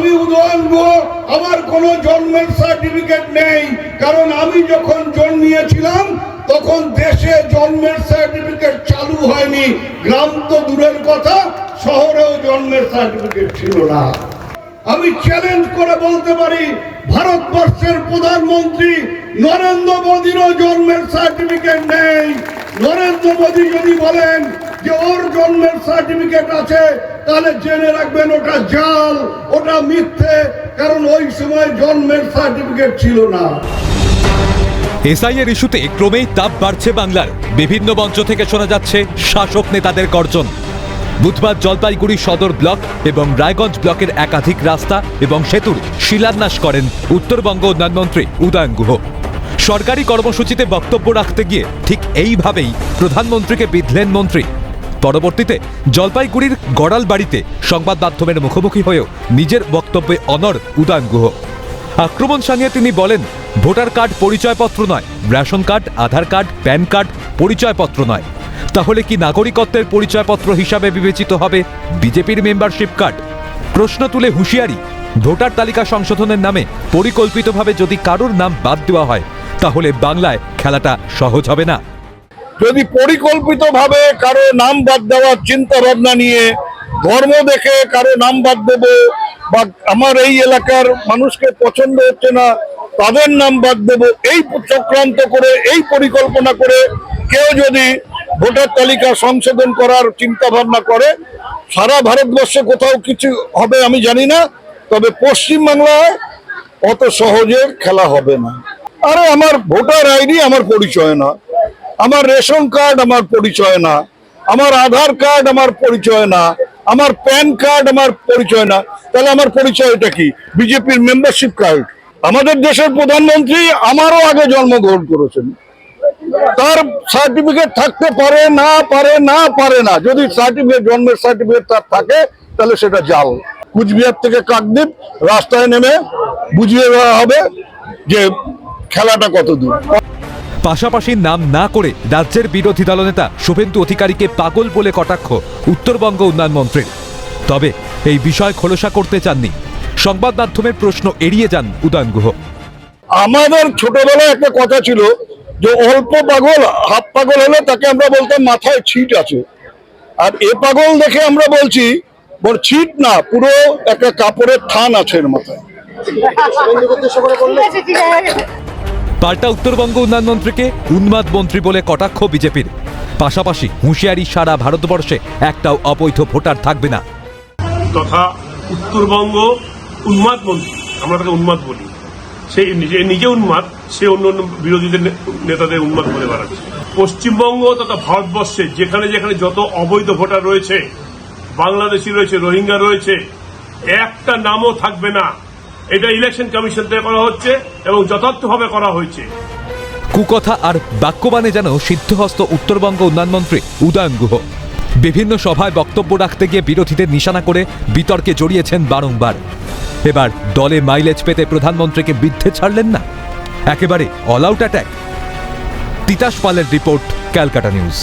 আমি উদয়ন আমার কোনো জন্মের সার্টিফিকেট নেই। কারণ আমি যখন জন্মিয়েছিলাম, তখন দেশে জন্মের সার্টিফিকেট চালু হয়নি। গ্রাম তো দূরের কথা, শহরেও জন্মের সার্টিফিকেট ছিল না। আমি চ্যালেঞ্জ করে বলতে পারি, ভারতবর্ষের প্রধানমন্ত্রী নরেন্দ্র মোদীরও জন্মের সার্টিফিকেট নেই। নরেন্দ্র মোদী যদি বলেন যে ওর জন্মের সার্টিফিকেট আছে, তাহলে জেনে রাখবেন ওটা জাল, ওটা মিথ্যে, কারণ ওই সময় জন্মের সার্টিফিকেট ছিল না। এসআইয়ের ইস্যুতে ক্রমেই তাপ বাড়ছে বাংলার। বিভিন্ন মঞ্চ থেকে শোনা যাচ্ছে শাসক নেতাদের গর্জন। বুধবার জলপাইগুড়ি সদর ব্লক এবং রায়গঞ্জ ব্লকের একাধিক রাস্তা এবং সেতুর শিলান্যাস করেন উত্তরবঙ্গ উন্নয়নমন্ত্রী উদয়ন গুহ। সরকারি কর্মসূচিতে বক্তব্য রাখতে গিয়ে ঠিক এইভাবেই প্রধানমন্ত্রীকে বিধলেন মন্ত্রী। পরবর্তীতে জলপাইগুড়ির গড়াল বাড়িতে সংবাদ মাধ্যমের মুখোমুখি হয়েও নিজের বক্তব্যে অনর উদয়ন গুহ। আক্রমণ সানিয়ে তিনি বলেন, ভোটার কার্ড পরিচয়পত্র নয়, ration card, Aadhaar card, PAN card পরিচয়পত্র নয়। তাহলে কি নাগরিকত্বের পরিচয়পত্র হিসাবে বিবেচিত হবে বিজেপির মেম্বারশিপ কার্ড? প্রশ্ন তুলে হুঁশিয়ারি, ভোটার তালিকা সংশোধনের নামে পরিকল্পিতভাবে যদি কারোর নাম বাদ দেওয়া হয় তাহলে বাংলায় খেলাটা সহজ হবে না। যদি পরিকল্পিতভাবে কারও নাম বাদ দেওয়ার চিন্তা ভাবনা নিয়ে ধর্ম দেখে কারও নাম বাদ দেব বা আমার এই এলাকার মানুষকে পছন্দ হচ্ছে না, তাদের নাম বাদ দেব, এই চক্রান্ত করে, এই পরিকল্পনা করে কেউ যদি ভোটার তালিকা সংশোধন করার চিন্তা ভাবনা করে, সারা ভারতবর্ষে কোথাও কিছু হবে আমি জানি না, তবে পশ্চিমবাংলায় অত সহজে খেলা হবে না। আরে আমার ভোটার আইডি আমার পরিচয় না। আমার রেশন কার্ড আমার পরিচয় না। আমার আধার কার্ড আমার পরিচয় না। আমার প্যান কার্ড আমার পরিচয় না। তাহলে আমার পরিচয়টা কি? বিজেপির মেম্বারশিপ কার্ড আমাদের দেশের প্রধানমন্ত্রী আমারও আগে জন্মগ্রহণ করেছেন। তার সার্টিফিকেট থাকতে পারে, না পারে না পারে না। যদি সার্টিফিকেট জন্মের সার্টিফিকেট তার থাকে, তাহলে সেটা জাল। কুচবিহার থেকে কাকদ্বীপ রাস্তায় নেমে বুঝিয়ে দেওয়া হবে যে খেলাটা কত দূর? পাশাপাশি নাম না করে রাজ্যের বিরোধী দলনেতা শুভেন্দু অধিকারীকে পাগল বলে কটাক্ষ উত্তরবঙ্গ উন্নয়ন মন্ত্রীর। তবে এই বিষয় খোলসা করতে চাননি। সংবাদ মাধ্যমের প্রশ্ন এড়িয়ে যান উদয়ন গুহ। আমাদের ছোটবেলায় একটা কথা ছিল যে অল্প পাগল হাফ পাগল হলে তাকে আমরা বলতাম মাথায় ছিট আছে। আর এ পাগল দেখে আমরা বলছি বল ছিট না পুরো একটা কাপড়ের থান আছে এর মাথায়। পাল্টা উত্তরবঙ্গ উন্নয়ন মন্ত্রীকে উন্মাদ মন্ত্রী বলে কটাক্ষ বিজেপির। পাশাপাশি হুঁশিয়ারি সারা ভারতবর্ষে একটাও অবৈধ ভোটার থাকবে না। তথা উত্তরবঙ্গ উন্মাদ মন্ত্রী আমরা তাকে উন্মাদ বলি। সে নিজে নিজে উন্মাদ, সে অন্য অন্য বিরোধীদের নেতাদের উন্মাদ বলে বেড়াচ্ছে। পশ্চিমবঙ্গ তথা ভারতবর্ষে যেখানে যেখানে যত অবৈধ ভোটার রয়েছে, বাংলাদেশি রয়েছে, রোহিঙ্গা রয়েছে, একটা নামও থাকবে না। এটা ইলেকশন কমিশন থেকে করা হচ্ছে এবং যথার্থভাবে করা হয়েছে। কুকথা আর বাক্যবাণে যেন সিদ্ধহস্ত উত্তরবঙ্গ উন্নয়ন মন্ত্রী উদয়ন গুহ। বিভিন্ন সভায় বক্তব্য রাখতে গিয়ে বিরোধীদের নিশানা করে বিতর্কে জড়িয়েছেন বারংবার। এবার দলে মাইলেজ পেতে প্রধানমন্ত্রীকে বিদ্ধে ছাড়লেন না? একেবারে অল আউট অ্যাটাক তিতাস পালের রিপোর্ট, ক্যালকাটা নিউজ।